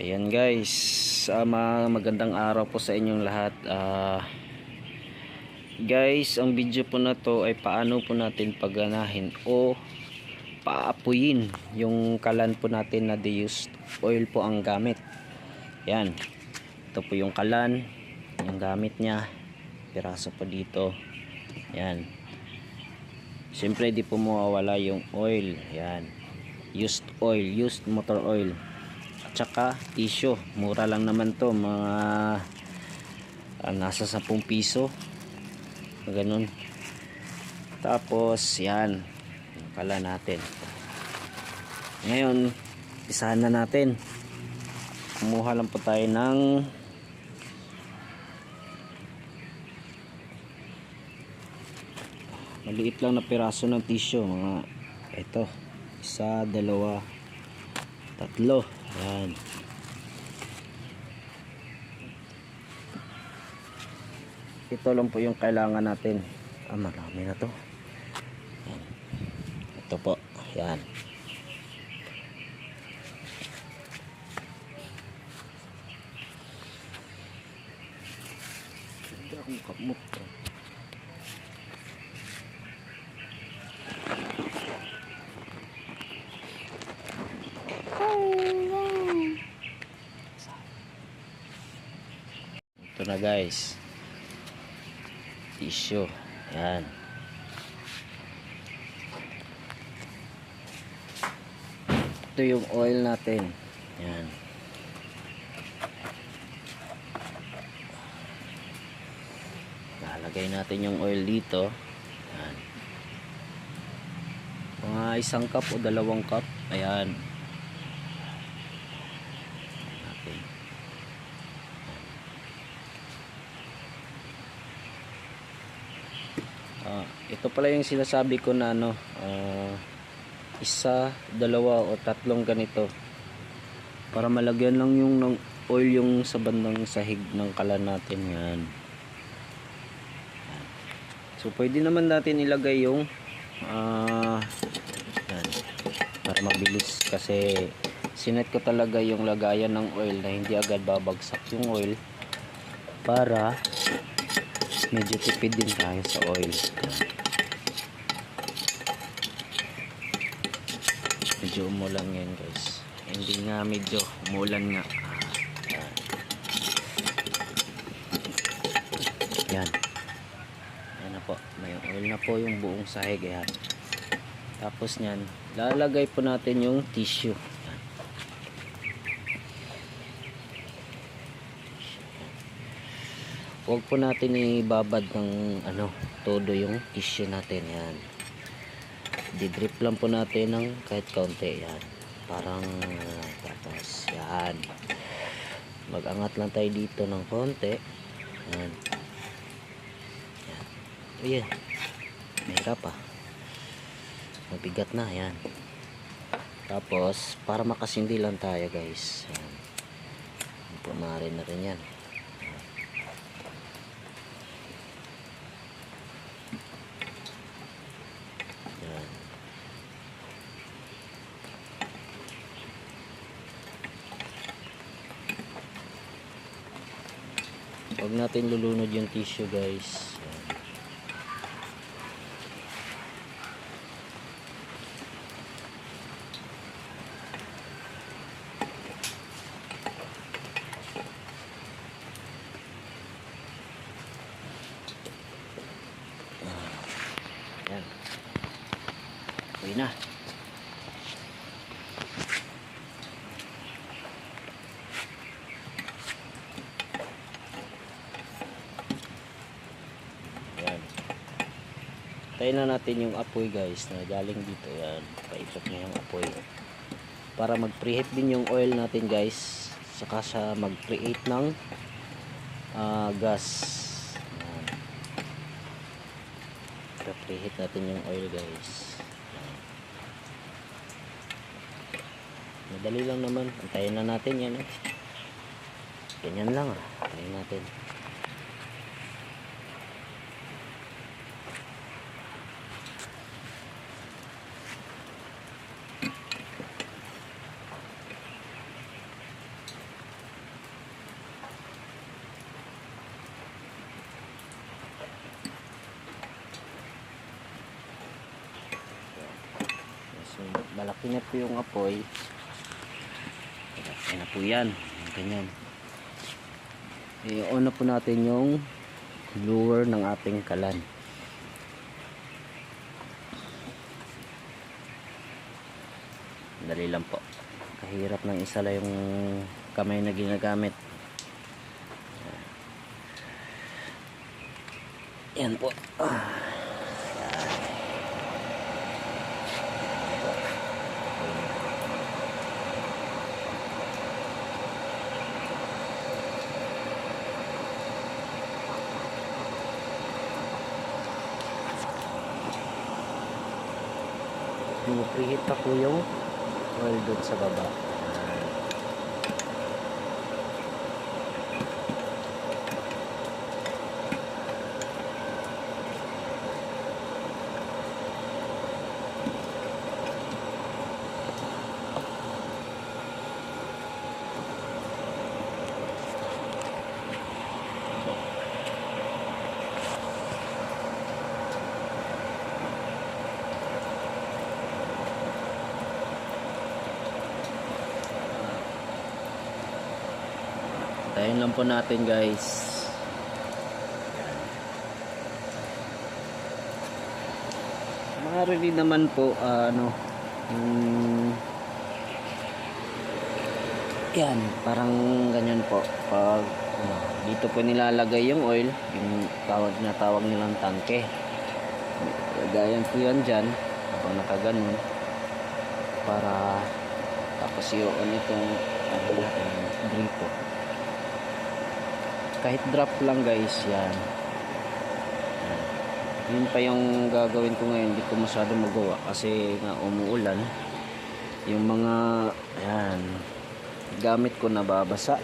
Ayan guys, ah, ma- magandang araw po sa inyong lahat. Ah, guys, ang video po na to ay paano po natin paganahin o paapuyin yung kalan po natin na deused oil po ang gamit. Yan. Ito po yung kalan, yung gamit niya. Piraso po dito. Yan. Siyempre di po mawawala yung oil. Yan. Used oil, used motor oil at saka tissue. Mura lang naman to mga ah, nasa 10 piso. Ganun. Tapos yan. Kala natin. Ngayon isahan na natin. Kumuha lang po tayo ng maliit lang na piraso ng tissue mga ito isa, dalawa tatlo yan. Ito lang po yung kailangan natin. Ah marami na to. Yan. ito po. Yan. Hindi akong kamot to ito na guys. Tissue. Yan. Ito yung oil natin. Yan. Lalagay natin yung oil dito. Yan. Mga isang cup o dalawang cup. Ayan natin Ah, ito pala yung sinasabi ko na ano, ah, isa, dalawa o tatlong ganito. Para malagyan lang yung ng oil yung sa bandang sahig ng kalan natin yan. So pwede naman natin ilagay yung ah, yan, para mabilis kasi sinet ko talaga yung lagayan ng oil na hindi agad babagsak yung oil para medyo tipid din tayo sa oil. Medyo umulan ngayon guys. Hindi nga medyo umulan nga. Yan. Yan na po. May oil na po yung buong sahig yan tapos nyan lalagay po natin yung tissue yan. Huwag po natin ibabad ng ano todo yung tissue natin yan. Didrip lang po natin ng kahit kaunti yan. Parang tapos yan. Magangat lang tayo dito ng konti. Yan. Yan. Ayan. mahirap ah. Mabigat na yan. Tapos para makasindi lang tayo guys. Yan. Pumarin na rin Yan. Huwag natin lulunod yung tissue guys. Yan. Yan. Uwi na. Yan. Tayo na natin yung apoy guys na galing dito. Yan. Paikot na yung apoy. Para mag-preheat din yung oil natin guys. Saka sa mag-create ng ah, gas. Yan. preheat natin yung oil guys Ayan. madali lang naman antayin na natin yan eh. ganyan lang ah antayin natin malaki na po yung apoy. Malaki na po yan. Ganyan. I-on na po natin yung lure ng ating kalan. Dali lang po. Kahirap ng isa lang yung kamay na ginagamit. Yan po. Ah. Preheat pa po yung oil doon sa baba. Tayin lang po natin guys. Mga rin naman po ah, ano mm, yan parang ganyan po. Pag ano, dito po nilalagay yung oil yung tawag na tawag nilang tangke lagayan po yan dyan habang nakaganon para tapos yun itong ano natin gripo kahit drop lang guys yan. Yun pa yung gagawin ko ngayon. Hindi ko masyado magawa kasi nga umuulan. Yung mga yan gamit ko nababasa.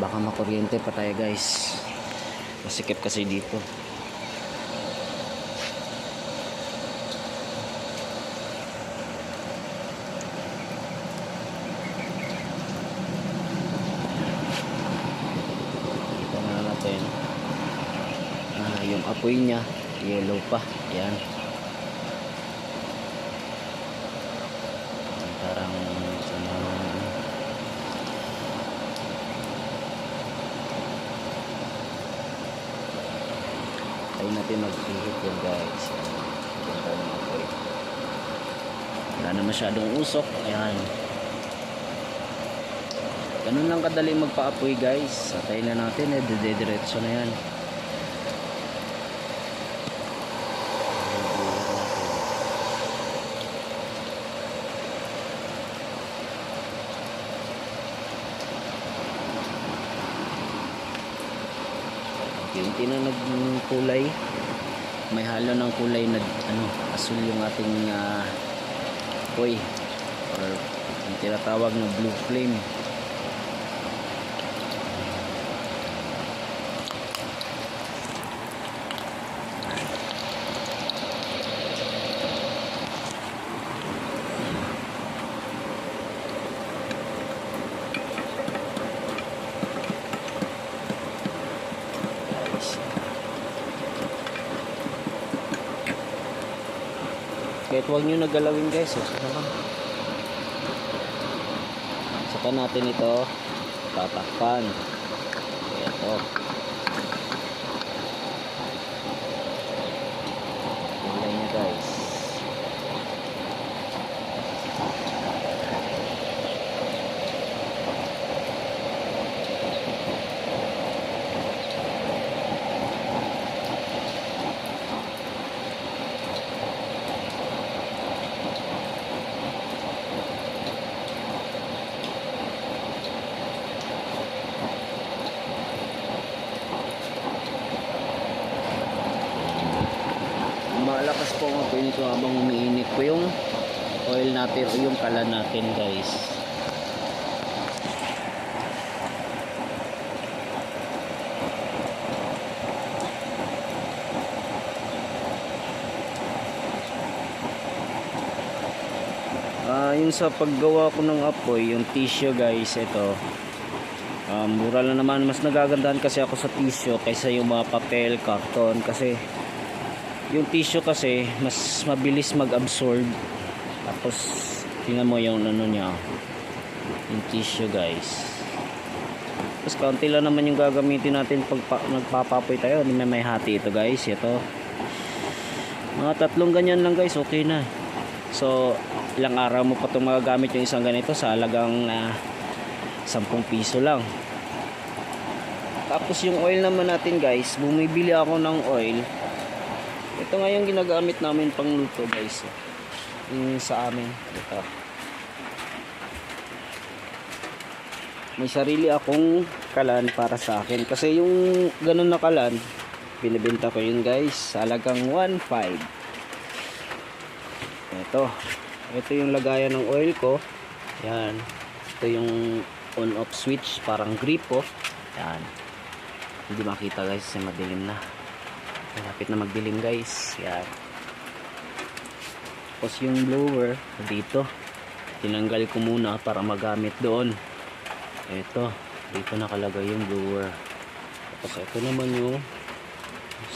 Baka makuryente pa tayo guys. Masikip kasi dito kita na natin ah, yung apoy niya. Yellow pa. Yan. Parang mga tayo natin mag-ihit yan guys. Wala na masyadong usok. Ayan. Ganun lang kadali magpa-apoy guys. Satay na natin. Eh didiretso na yan Unti na nagkulay. May halo ng kulay na ano, asul yung ating uh, koy or yung tinatawag na blue flame. Huwag nyo nagalawin guys. Oh. Saka, natin ito tatakpan. Ito. Kulay niya guys. malakas po ang apoy nito habang umiinit po yung oil natin o yung kalan natin guys. Ah, yung sa paggawa ko ng apoy, yung tissue guys, ito. Um, mura lang naman, mas nagagandahan kasi ako sa tissue kaysa yung mga papel, karton kasi yung tissue kasi mas mabilis mag-absorb. Tapos tingnan mo yung ano niya. Yung tissue guys. Tapos kaunti lang naman yung gagamitin natin pag pa, nagpapapoy tayo. May may hati ito guys. Ito. Mga tatlong ganyan lang guys. Okay na. So ilang araw mo pa itong magagamit yung isang ganito sa halagang ah, 10 piso lang. Tapos yung oil naman natin guys. Bumibili ako ng oil. Ito nga yung ginagamit namin pang luto guys sa amin. Ito. May sarili akong kalan para sa akin. Kasi yung ganun na kalan binibenta ko yun guys halagang 1.5 ito. Ito yung lagayan ng oil ko. Yan. Ito yung on off switch parang grip oh. Yan. Hindi makita guys kasi madilim na. Malapit na magdilim guys. Yan tapos yung blower dito. Tinanggal ko muna para magamit doon. Ito dito nakalagay yung blower. Tapos ito naman yung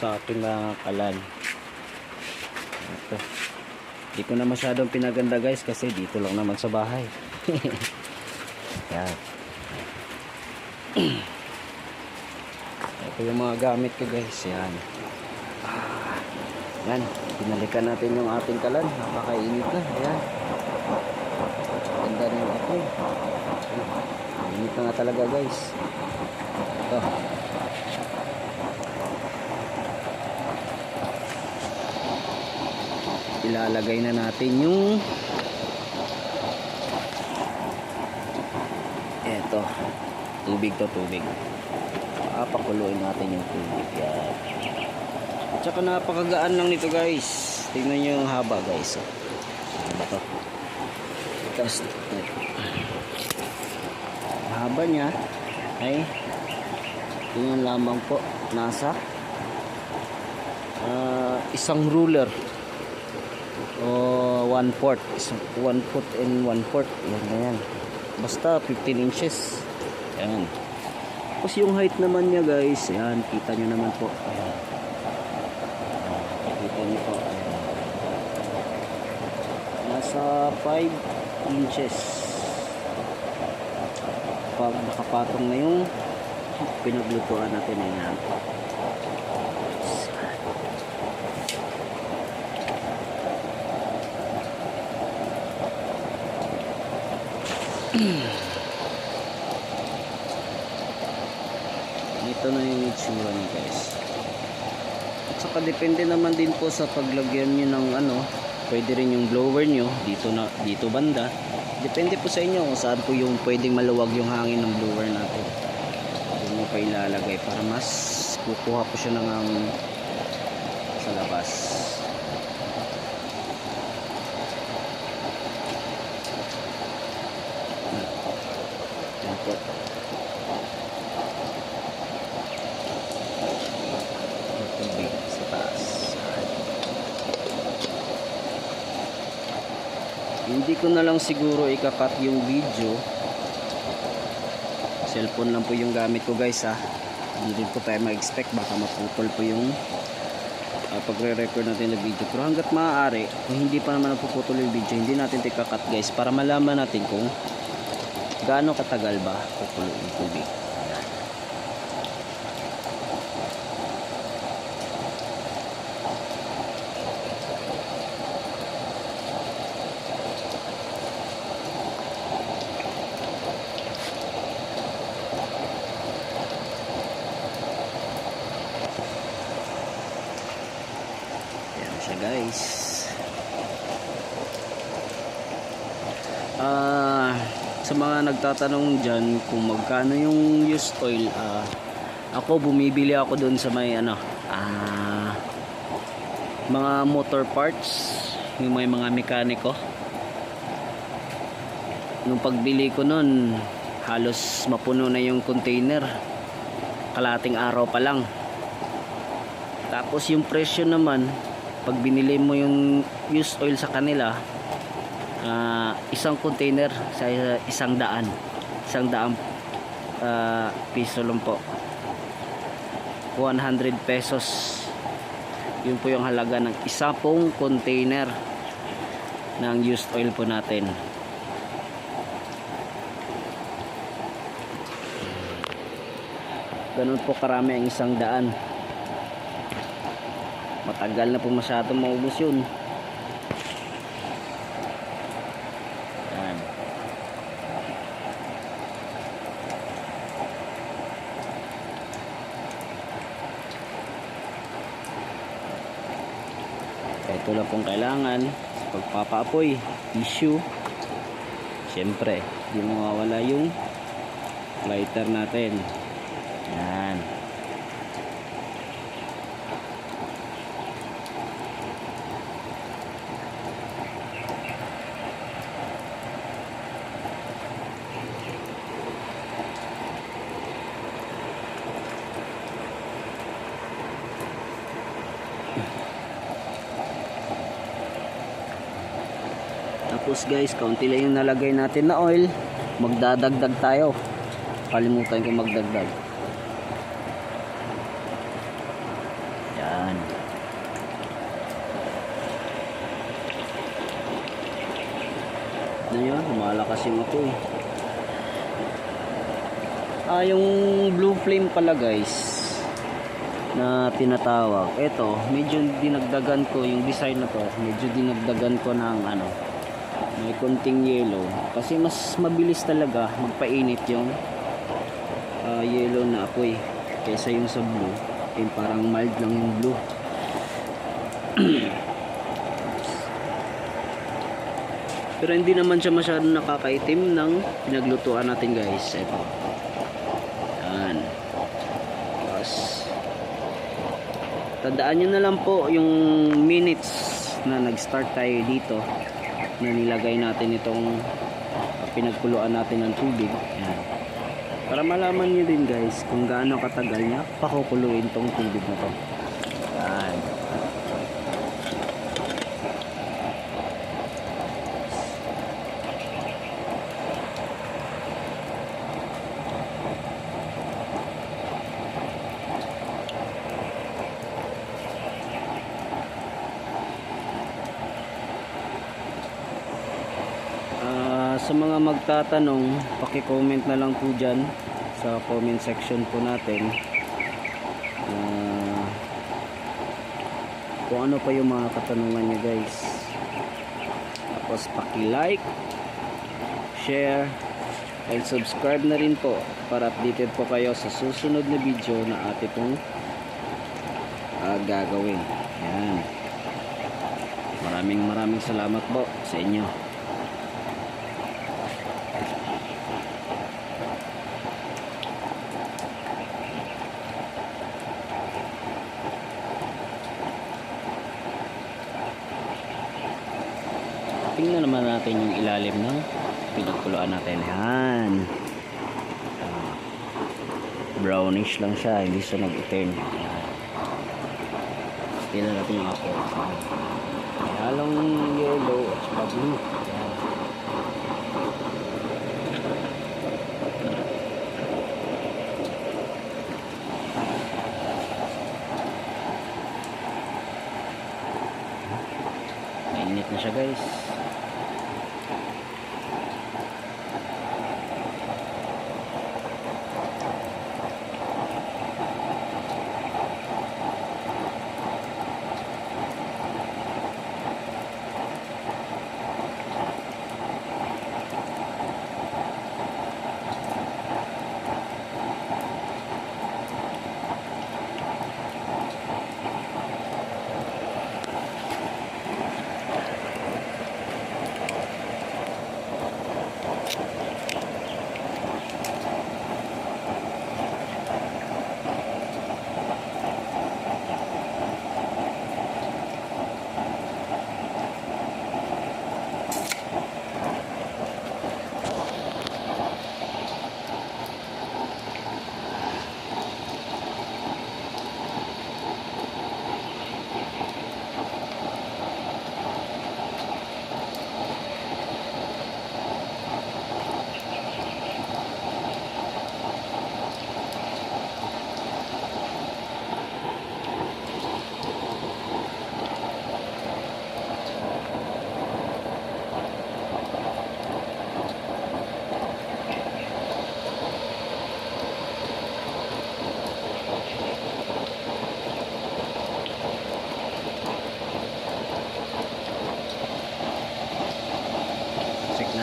sa ating mga kalan. Ito di ko na masyadong pinaganda guys kasi dito lang naman sa bahay. Yan. Ito yung mga gamit ko guys. Yan. Ah, yan pinalikan natin yung ating kalan. Napakainit na. Ayan. Ganda na yung apoy. Init na nga talaga guys. Ito. Ilalagay na natin yung eto. Tubig to tubig. Papakuluin natin yung tubig. Yan at saka napakagaan lang nito guys. Tingnan nyo yung haba guys. Oh. ano ba to. Cast haba niya. Ay. Tingnan lamang po. Nasa? Ah, isang ruler. O one fourth. Isang one foot and one fourth. Yan na yan. Basta 15 inches. Yan. Tapos yung height naman niya guys. Yan kita nyo naman po. Ayan kita nyo po ayan nasa 5 inches. Pag nakapatong na yung pinaglutuan natin ayan. Ito na yung itsura guys. At saka depende naman din po sa paglagyan nyo ng ano pwede rin yung blower nyo dito na dito banda. Depende po sa inyo kung saan po yung pwedeng maluwag yung hangin ng blower natin. Doon mo pa ilalagay para mas kukuha po siya ng hangin sa labas. Yan po. Yung tubig sa taas. Hindi ko na lang siguro ikakat yung video. Cellphone lang po yung gamit ko guys ha. Hindi din po tayo ma-expect baka maputol po yung uh, pagre-record natin ng video. Pero hanggat maaari, kung hindi pa naman napuputol yung video, hindi natin ito ikakat guys para malaman natin kung gaano katagal ba pupulo yung tubig. Guys. Ah, sa mga nagtatanong dyan kung magkano yung used oil, ah, ako bumibili ako doon sa may ano, ah, mga motor parts, yung may mga mekaniko. Nung pagbili ko noon, halos mapuno na yung container. Kalating araw pa lang. Tapos yung presyo naman, pag binili mo yung used oil sa kanila uh, isang container sa isang daan. Isang daan uh, ah, piso lang po. 100 pesos. Yun po yung halaga ng isa pong container ng used oil po natin. Ganun po karami ang isang daan matagal na po masyado maubos yun. Yan ito lang pong kailangan. Sa pagpapaapoy tissue. Syempre hindi mawawala yung lighter natin. Yan Tapos guys, kaunti lang yung nalagay natin na oil. Magdadagdag tayo. Kalimutan ko magdagdag. Yan. Ano yun? Lumalakas yung apoy. Ah, yung blue flame pala guys na tinatawag. Ito, medyo dinagdagan ko yung design na to. Medyo dinagdagan ko ng ano, may konting yellow kasi mas mabilis talaga magpainit yung ah, yellow na apoy kaysa yung sa blue. Yung parang mild lang yung blue. Pero hindi naman siya masyadong nakakaitim ng pinaglutuan natin guys. Ito yan. Tapos tandaan nyo na lang po yung minutes na nag start tayo dito na nilagay natin itong pinagkuluan natin ng tubig yan. para malaman nyo din guys kung gaano katagal niya pakukuluin tong tubig na to yan. Ah, sa mga magtatanong, paki-comment na lang po dyan sa comment section po natin. Ah, kung ano pa yung mga katanungan nyo guys. Tapos paki-like, share, and subscribe na rin po para updated po kayo sa susunod na video na ate pong ah, gagawin. Yan. Maraming maraming salamat po sa inyo. Tingnan naman natin yung ilalim ng pinagkuluan natin. Yan. Ah, brownish lang siya, hindi siya. Yan. Tingnan natin yung ako. Halong yellow at saka blue. Mainit na siya guys.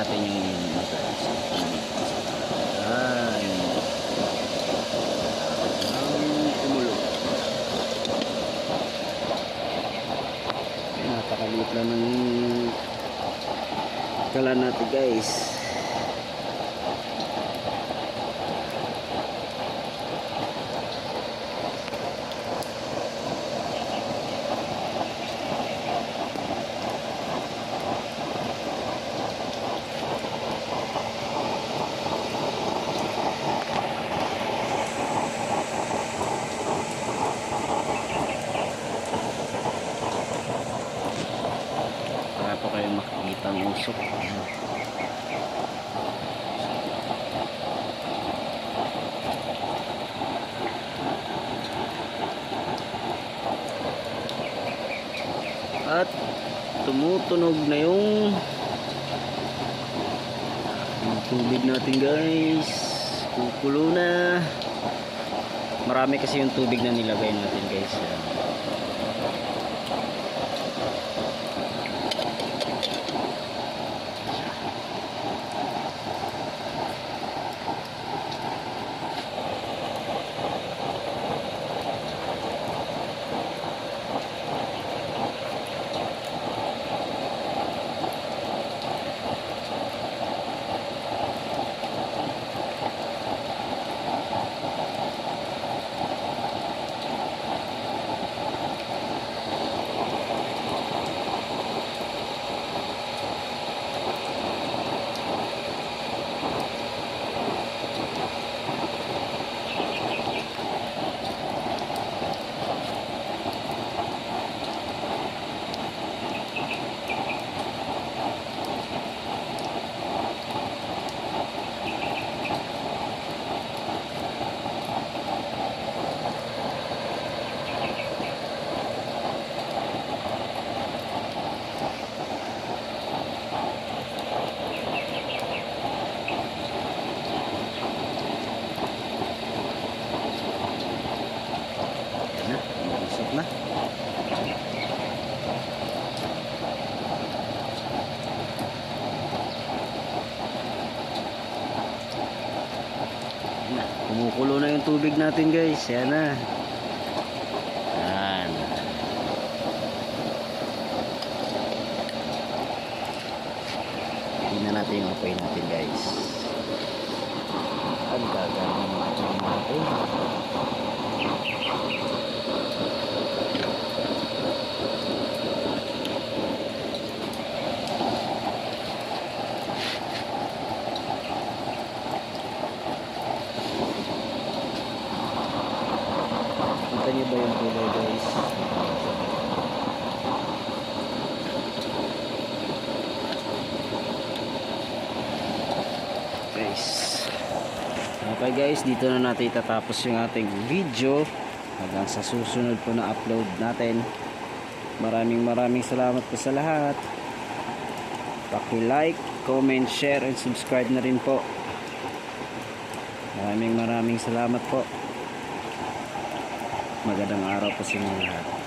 Natin yung guys. Ay. Ang kumulo. Napakaliit lang ng kalan natin guys. Para po kayo makikita ang usok. At tumutunog na yung tubig natin guys. Kukulo na. Marami kasi yung tubig na nilagay natin guys. Yan na, usok na. Yan na, kumukulo na yung tubig natin guys. Yan na. Yan. Tingnan natin yung apoy natin guys. Ang gagawin ng apoy natin. Kita niyo ba yung kulay guys? Guys. Okay guys, dito na natin itatapos yung ating video. Hanggang sa susunod po na upload natin. Maraming maraming salamat po sa lahat. Paki-like, comment, share, and subscribe na rin po. Maraming maraming salamat po. Magandang araw po sa inyo lahat. Ah.